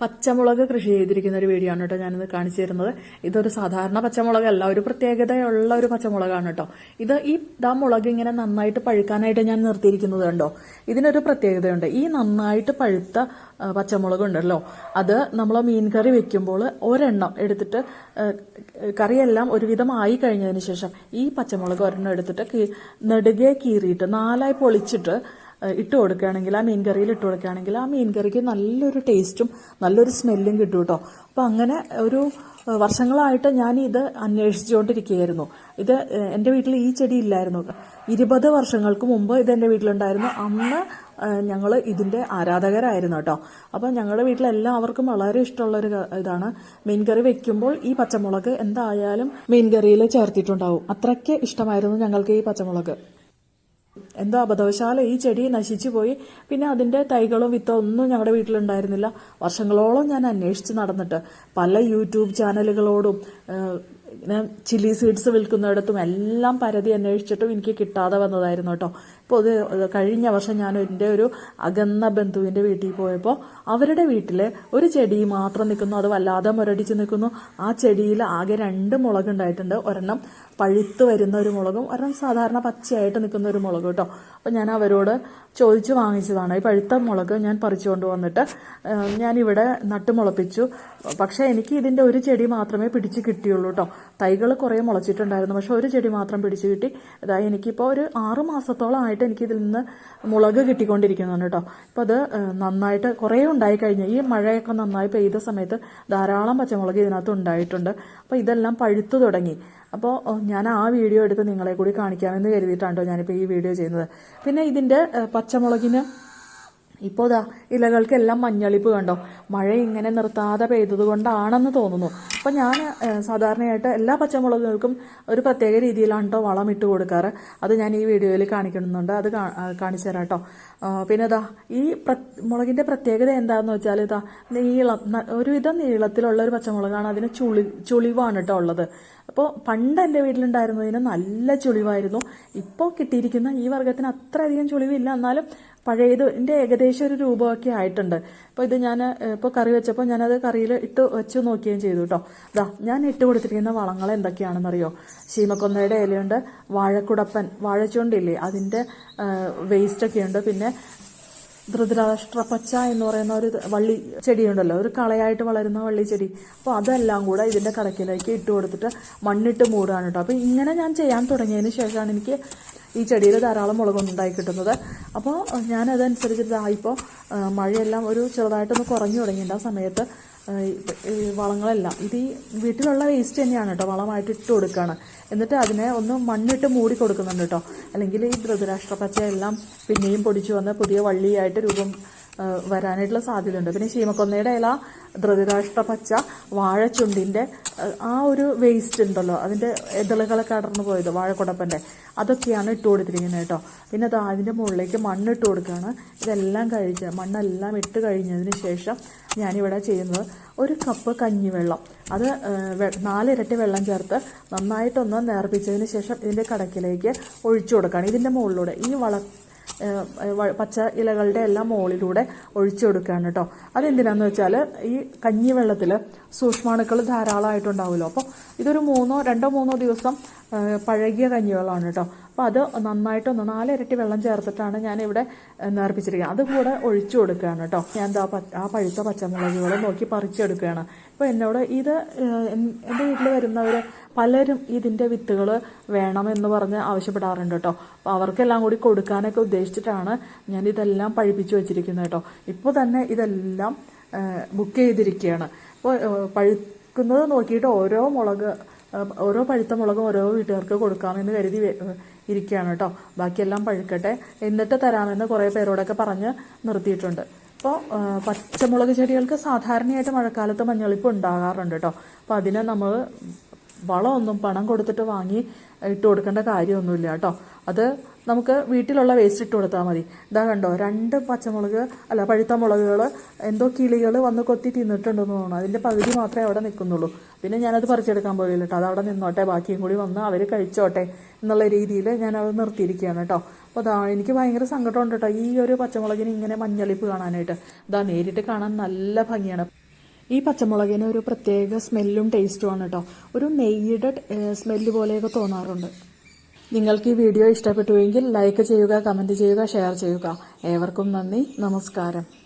പച്ചമുളക് കൃഷി ചെയ്തിരിക്കുന്ന ഒരു വീഡിയോ ആണ് കേട്ടോ ഞാനിത് കാണിച്ചു തരുന്നത്. ഇതൊരു സാധാരണ പച്ചമുളകല്ല ഒരു പ്രത്യേകതയുള്ള ഒരു പച്ചമുളകാണ് കേട്ടോ. ഇത് ഈ ദാ മുളക് ഇങ്ങനെ നന്നായിട്ട് പഴുക്കാനായിട്ട് ഞാൻ നിർത്തിയിരിക്കുന്നത് കണ്ടോ? ഇതിനൊരു പ്രത്യേകതയുണ്ട്. ഈ നന്നായിട്ട് പഴുത്ത പച്ചമുളക് ഉണ്ടല്ലോ അത് നമ്മൾ മീൻ കറി വെക്കുമ്പോൾ ഒരെണ്ണം എടുത്തിട്ട് കറിയെല്ലാം ഒരുവിധം ആയി കഴിഞ്ഞതിന് ശേഷം ഈ പച്ചമുളക് ഒരെണ്ണം എടുത്തിട്ട് നെടുകെ കീറിയിട്ട് നാലായി പൊളിച്ചിട്ട് ഇട്ട് കൊടുക്കുകയാണെങ്കിൽ ആ മീൻ കറിയിൽ ഇട്ട് കൊടുക്കുകയാണെങ്കിൽ ആ മീൻ കറിക്ക് നല്ലൊരു ടേസ്റ്റും നല്ലൊരു സ്മെല്ലും കിട്ടും കേട്ടോ. അപ്പം അങ്ങനെ ഒരു വർഷങ്ങളായിട്ട് ഞാൻ ഇത് അന്വേഷിച്ചുകൊണ്ടിരിക്കുകയായിരുന്നു. ഇത് എന്റെ വീട്ടിൽ ഈ ചെടി ഇല്ലായിരുന്നു. ഇരുപത് വർഷങ്ങൾക്ക് മുമ്പ് ഇത് എന്റെ വീട്ടിലുണ്ടായിരുന്നു. അന്ന് ഞങ്ങൾ ഇതിന്റെ ആരാധകരായിരുന്നു കേട്ടോ. അപ്പം ഞങ്ങളുടെ വീട്ടിലെല്ലാവർക്കും വളരെ ഇഷ്ടമുള്ളൊരു ഇതാണ്. മീൻ കറി വെക്കുമ്പോൾ ഈ പച്ചമുളക് എന്തായാലും മീൻ കറിയിൽ ചേർത്തിട്ടുണ്ടാവും. അത്രയ്ക്ക് ഇഷ്ടമായിരുന്നു ഞങ്ങൾക്ക് ഈ പച്ചമുളക്. എന്തോ അബദ്ധവശാല ഈ ചെടി നശിച്ചു പോയി. പിന്നെ അതിന്റെ തൈകളും വിത്തോ ഒന്നും ഞങ്ങളുടെ വീട്ടിലുണ്ടായിരുന്നില്ല. വർഷങ്ങളോളം ഞാൻ അന്വേഷിച്ച് നടന്നിട്ട് പല യൂട്യൂബ് ചാനലുകളോടും ഇങ്ങനെ ചില്ലി സീഡ്സ് വിൽക്കുന്നിടത്തും എല്ലാം പരതി അന്വേഷിച്ചിട്ടും എനിക്ക് കിട്ടാതെ വന്നതായിരുന്നു കേട്ടോ. ഇപ്പോൾ അത് കഴിഞ്ഞ വർഷം ഞാൻ എന്റെ ഒരു അകന്ന ബന്ധുവിന്റെ വീട്ടിൽ പോയപ്പോൾ അവരുടെ വീട്ടിൽ ഒരു ചെടി മാത്രം നിൽക്കുന്നു. അത് വല്ലാതെ മുരടിച്ച് നിൽക്കുന്നു. ആ ചെടിയിൽ ആകെ രണ്ട് മുളക് ഉണ്ടായിട്ടുണ്ട്. ഒരെണ്ണം പഴുത്ത് വരുന്ന ഒരു മുളകും ഒരെണ്ണം സാധാരണ പച്ചയായിട്ട് നിൽക്കുന്ന ഒരു മുളക് കേട്ടോ. അപ്പോൾ ഞാൻ അവരോട് ചോദിച്ചു വാങ്ങിച്ചതാണ്. ഈ പഴുത്ത മുളക് ഞാൻ പറിച്ചുകൊണ്ട് വന്നിട്ട് ഞാനിവിടെ നട്ടുമുളപ്പിച്ചു. പക്ഷേ എനിക്ക് ഇതിന്റെ ഒരു ചെടി മാത്രമേ പിടിച്ച് കിട്ടിയുള്ളൂ കേട്ടോ. തൈകൾ കുറേ മുളച്ചിട്ടുണ്ടായിരുന്നു. പക്ഷെ ഒരു ചെടി മാത്രം പിടിച്ച് കിട്ടി. അതായത് എനിക്കിപ്പോൾ ഒരു ആറ് മാസത്തോളമായിട്ട് എനിക്ക് ഇതിൽ നിന്ന് മുളക് കിട്ടിക്കൊണ്ടിരിക്കുന്നുണ്ട് കേട്ടോ. അപ്പോൾ അത് നന്നായിട്ട് കുറേ ഉണ്ടായി കഴിഞ്ഞു. ഈ മഴയൊക്കെ നന്നായി പെയ്ത സമയത്ത് ധാരാളം പച്ചമുളക് ഇതിനകത്ത് ഉണ്ടായിട്ടുണ്ട്. അപ്പോൾ ഇതെല്ലാം പഴുത്തു തുടങ്ങി. അപ്പോൾ ഞാൻ ആ വീഡിയോ എടുത്ത് നിങ്ങളെ കൂടി കാണിക്കാമെന്ന് കരുതിയിട്ടാണ് കേട്ടോ ഞാനിപ്പോൾ ഈ വീഡിയോ ചെയ്യുന്നത്. പിന്നെ ഇതിന്റെ പച്ചമുളകിന് ഇപ്പോൾ ദാ ഇലകൾക്കെല്ലാം മഞ്ഞളിപ്പ് കണ്ടോ? മഴ ഇങ്ങനെ നിർത്താതെ പെയ്തത് കൊണ്ടാണെന്ന് തോന്നുന്നു. അപ്പം ഞാൻ സാധാരണയായിട്ട് എല്ലാ പച്ചമുളകുകൾക്കും ഒരു പ്രത്യേക രീതിയിലാണ് കേട്ടോ വളം ഇട്ട് കൊടുക്കാറ്. അത് ഞാൻ ഈ വീഡിയോയിൽ കാണിക്കുന്നുണ്ട്. അത് കാണിച്ചു തരാം കേട്ടോ പിന്നെ ഇതാ ഈ മുളകിന്റെ പ്രത്യേകത എന്താണെന്ന് വെച്ചാൽ ഇതാ നീളം ഒരുവിധം നീളത്തിലുള്ള ഒരു പച്ചമുളകാണ് അതിന് ചുളി ചുളിവാണ് കേട്ടോ ഉള്ളത്. അപ്പോൾ പണ്ട് എന്റെ വീട്ടിലുണ്ടായിരുന്നതിന് നല്ല ചുളിവായിരുന്നു. ഇപ്പോൾ കിട്ടിയിരിക്കുന്ന ഈ വർഗത്തിന് അത്രയധികം ചുളിവില്ല. എന്നാലും പഴയത് എന്റെ ഏകദേശം ഒരു രൂപമൊക്കെ ആയിട്ടുണ്ട്. അപ്പോൾ ഇത് ഞാൻ ഇപ്പോൾ കറി വെച്ചപ്പോൾ ഞാനത് കറിയിൽ ഇട്ട് വെച്ച് നോക്കുകയും ചെയ്തു കേട്ടോ അതാ ഞാൻ ഇട്ട് കൊടുത്തിരിക്കുന്ന വളങ്ങൾ എന്തൊക്കെയാണെന്നറിയോ? ശീമക്കൊന്നയുടെ ഇലയുണ്ട് വാഴക്കുടപ്പൻ വാഴച്ചുണ്ടില്ലേ അതിന്റെ വേസ്റ്റൊക്കെ ഉണ്ട്. പിന്നെ ധൃതരാഷ്ട്രപ്പച്ച എന്ന് പറയുന്ന ഒരു വള്ളി ചെടിയുണ്ടല്ലോ ഒരു കളയായിട്ട് വളരുന്ന വള്ളി ചെടി. അപ്പോൾ അതെല്ലാം കൂടെ ഇതിന്റെ കടക്കിലേക്ക് ഇട്ട് കൊടുത്തിട്ട് മണ്ണിട്ട് മൂടുകയാണ് കേട്ടോ അപ്പോൾ ഇങ്ങനെ ഞാൻ ചെയ്യാൻ തുടങ്ങിയതിന് ശേഷമാണ് എനിക്ക് ഈ ചെടിയിൽ ധാരാളം മുളകൊന്നും ഉണ്ടായി കിട്ടുന്നത് അപ്പോൾ ഞാനതനുസരിച്ച് മഴയെല്ലാം ഒരു ചെറുതായിട്ടൊന്ന് കുറഞ്ഞു തുടങ്ങിയിട്ടുണ്ട്. ആ സമയത്ത് വളങ്ങളെല്ലാം ഇത് ഈ വീട്ടിലുള്ള വേസ്റ്റ് തന്നെയാണ് കേട്ടോ വളമായിട്ട് ഇട്ട് കൊടുക്കുകയാണ് എന്നിട്ട് അതിനെ ഒന്ന് മണ്ണിട്ട് മൂടി കൊടുക്കുന്നുണ്ട് കേട്ടോ. അല്ലെങ്കിൽ ഈ ധൃതരാഷ്ട്ര പച്ചയെല്ലാം പിന്നെയും പൊടിച്ചു വന്ന് പുതിയ വള്ളിയായിട്ട് രൂപം വരാനായിട്ടുള്ള സാധ്യതയുണ്ട്. പിന്നെ ശീമക്കൊന്നയുടെ ഇല ധൃതരാഷ്ട്ര പച്ച വാഴച്ചുണ്ടിന്റെ ആ, ഒരു വേസ്റ്റ് ഉണ്ടല്ലോ അതിന്റെ ഇതളുകളൊക്കെ അടർന്നു പോയത് വാഴക്കുടപ്പന്റെ അതൊക്കെയാണ് ഇട്ട് കൊടുത്തിരിക്കുന്നത് കേട്ടോ. പിന്നെ അത് അതിന്റെ മുകളിലേക്ക് മണ്ണ് ഇട്ട് കൊടുക്കുകയാണ്. ഇതെല്ലാം കഴിച്ച് മണ്ണെല്ലാം ഇട്ട് കഴിഞ്ഞതിന് ശേഷം ഞാനിവിടെ ചെയ്യുന്നത് ഒരു കപ്പ് കഞ്ഞിവെള്ളം. അത് നാലിരട്ടി വെള്ളം ചേർത്ത് നന്നായിട്ടൊന്ന് നേർപ്പിച്ചതിന് ശേഷം ഇതിന്റെ കടക്കിലേക്ക് ഒഴിച്ചു കൊടുക്കുകയാണ്. ഇതിന്റെ മുകളിലൂടെ ഈ വള പച്ച ഇലകളുടെ എല്ലാം മുകളിലൂടെ ഒഴിച്ചു കൊടുക്കുകയാണ് കേട്ടോ അതെന്തിനാന്ന് വെച്ചാൽ ഈ കഞ്ഞി വെള്ളത്തിൽ സൂക്ഷ്മാണുക്കൾ ധാരാളമായിട്ടുണ്ടാവുമല്ലോ. അപ്പോൾ ഇതൊരു മൂന്നോ രണ്ടോ മൂന്നോ ദിവസം പഴകിയ കഞ്ഞിവെള്ളമാണ് കേട്ടോ അപ്പോൾ അത് നന്നായിട്ടൊന്ന് നാലിരട്ടി വെള്ളം ചേർത്തിട്ടാണ് ഞാൻ ഇവിടെ നേർപ്പിച്ചിരിക്കുന്നത്. അതുകൂടെ ഒഴിച്ചു കൊടുക്കുകയാണ് കേട്ടോ. ഞാൻ എന്താ ആ പഴുത്ത പച്ചമുളകുകൾ നോക്കി പറിച്ചെടുക്കുകയാണ്. അപ്പോൾ എന്നോട് ഇത് എന്റെ വീട്ടിൽ വരുന്നവർ പലരും ഇതിന്റെ വിത്തുകൾ വേണമെന്ന് പറഞ്ഞ് ആവശ്യപ്പെടാറുണ്ട് കേട്ടോ. അപ്പോൾ അവർക്കെല്ലാം കൂടി കൊടുക്കാനൊക്കെ ഉദ്ദേശിച്ചിട്ടാണ് ഞാൻ ഇതെല്ലാം പഴിപ്പിച്ചു വെച്ചിരിക്കുന്നത് കേട്ടോ. ഇപ്പോൾ തന്നെ ഇതെല്ലാം ബുക്ക് ചെയ്തിരിക്കുകയാണ്. അപ്പോൾ പഴുക്കുന്നത് നോക്കിയിട്ട് ഓരോ മുളക് ഓരോ പഴുത്ത മുളകും ഓരോ വീട്ടുകാർക്ക് കൊടുക്കാമെന്ന് കരുതി ഇരിക്കുകയാണ് കേട്ടോ. ബാക്കിയെല്ലാം പഴുക്കട്ടെ. എന്നിട്ട് തരാമെന്ന് കുറേ പേരോടൊക്കെ പറഞ്ഞ് നിർത്തിയിട്ടുണ്ട്. അപ്പോൾ പച്ചമുളക് ചെടികൾക്ക് സാധാരണയായിട്ട് മഴക്കാലത്ത് മഞ്ഞളിപ്പ് ഉണ്ടാകാറുണ്ട് കേട്ടോ. അപ്പോൾ അതിനെ നമ്മൾ വളമൊന്നും പണം കൊടുത്തിട്ട് വാങ്ങി ഇട്ട് കൊടുക്കേണ്ട കാര്യമൊന്നുമില്ല കേട്ടോ. അത് നമുക്ക് വീട്ടിലുള്ള വേസ്റ്റ് ഇട്ട് കൊടുത്താൽ മതി. ഇതാ കണ്ടോ രണ്ട് പച്ചമുളക് അല്ല പഴുത്ത മുളകുകൾ എന്തോ കിളികൾ വന്ന് കൊത്തി തിന്നിട്ടുണ്ടെന്ന് തോന്നുന്നു. അതിന്റെ പകുതി മാത്രമേ അവിടെ നിൽക്കുന്നുള്ളൂ. പിന്നെ ഞാനത് പറിച്ചെടുക്കാൻ പോയില്ല കേട്ടോ. അത് അവിടെ നിന്നോട്ടെ ബാക്കിയും കൂടി വന്ന് അവർ കഴിച്ചോട്ടെ എന്നുള്ള രീതിയിൽ ഞാനത് നിർത്തിയിരിക്കുകയാണ് കേട്ടോ. അപ്പോൾ അതാ എനിക്ക് ഭയങ്കര സങ്കടമുണ്ട് കേട്ടോ. ഈ ഒരു പച്ചമുളകിന് ഇങ്ങനെ മഞ്ഞളിപ്പ് കാണാനായിട്ട്. ഇതാ നേരിട്ട് കാണാൻ നല്ല ഭംഗിയാണ്. ഈ പച്ചമുളകിന് ഒരു പ്രത്യേക സ്മെല്ലും ടേസ്റ്റും ആണ് കേട്ടോ ഒരു നെയ്യുടെ സ്മെല്ല് പോലെയൊക്കെ തോന്നാറുണ്ട്. നിങ്ങൾക്ക് ഈ വീഡിയോ ഇഷ്ടപ്പെട്ടുവെങ്കിൽ ലൈക്ക് ചെയ്യുക കമന്റ് ചെയ്യുക ഷെയർ ചെയ്യുക. ഏവർക്കും നന്ദി നമസ്കാരം.